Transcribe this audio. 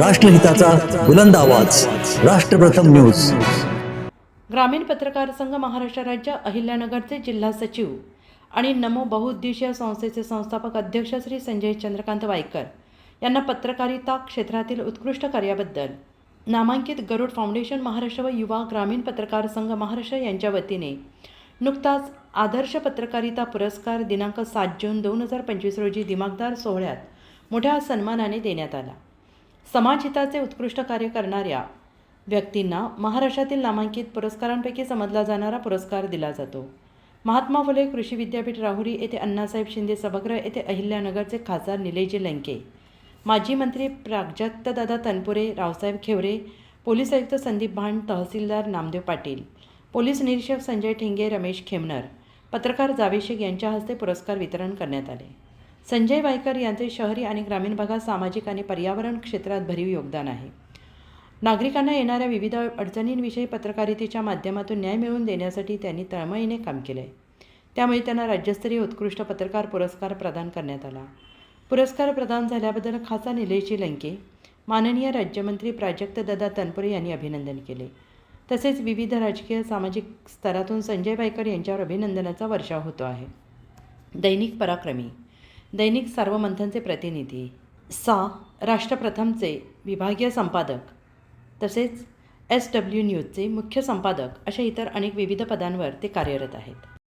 राष्ट्रहिताचा बुलंद आवाज. राष्ट्रप्रथम न्यूज. ग्रामीण पत्रकार संघ महाराष्ट्र राज्य अहिल्यानगरचे जिल्हा सचिव आणि नमो बहुउद्देशीय संस्थेचे संस्थापक अध्यक्ष श्री संजय चंद्रकांत वायकर यांना पत्रकारिता क्षेत्रातील उत्कृष्ट कार्याबद्दल नामांकित गरुड फाउंडेशन महाराष्ट्र व युवा ग्रामीण पत्रकार संघ महाराष्ट्र यांच्या वतीने नुकताच आदर्श पत्रकारिता पुरस्कार दिनांक सात जून दोन हजार पंचवीस रोजी दिमागदार सोहळ्यात मोठ्या सन्मानाने देण्यात आला. समाजहिताचे उत्कृष्ट कार्य करणाऱ्या व्यक्तींना महाराष्ट्रातील नामांकित पुरस्कारांपैकी समजला जाणारा पुरस्कार दिला जातो. महात्मा फुले कृषी विद्यापीठ राहुरी येथे अण्णासाहेब शिंदे सभागृह येथे अहिल्यानगरचे खासदार निलेजी लंके माजी मंत्री प्राजक्तदादा तनपुरे रावसाहेब खेवरे पोलीस आयुक्त संदीप भांड तहसीलदार नामदेव पाटील पोलीस निरीक्षक संजय ठेंगे रमेश खेमनर पत्रकार जावेशेख यांच्या हस्ते पुरस्कार वितरण करण्यात आले. संजय वायकर यांचे शहरी आणि ग्रामीण भागात सामाजिक आणि पर्यावरण क्षेत्रात भरीव योगदान आहे. नागरिकांना येणाऱ्या विविध अडचणींविषयी पत्रकारितेच्या माध्यमातून न्याय मिळवून देण्यासाठी त्यांनी तळमळीने काम केले. त्यामुळे त्यांना राज्यस्तरीय उत्कृष्ट पत्रकार पुरस्कार प्रदान करण्यात आला. पुरस्कार प्रदान झाल्याबद्दल खासा निलेशजी लंके माननीय राज्यमंत्री प्राजक्त दादा तनपुरे यांनी अभिनंदन केले. तसेच विविध राजकीय सामाजिक स्तरातून संजय वायकर यांच्यावर अभिनंदनाचा वर्षाव होतो आहे. दैनिक पराक्रमी दैनिक सार्वमंथनचे प्रतिनिधी सा. राष्ट्रप्रथमचे विभागीय संपादक तसेच एस डब्ल्यू न्यूजचे मुख्य संपादक अशा इतर अनेक विविध पदांवर ते कार्यरत आहेत.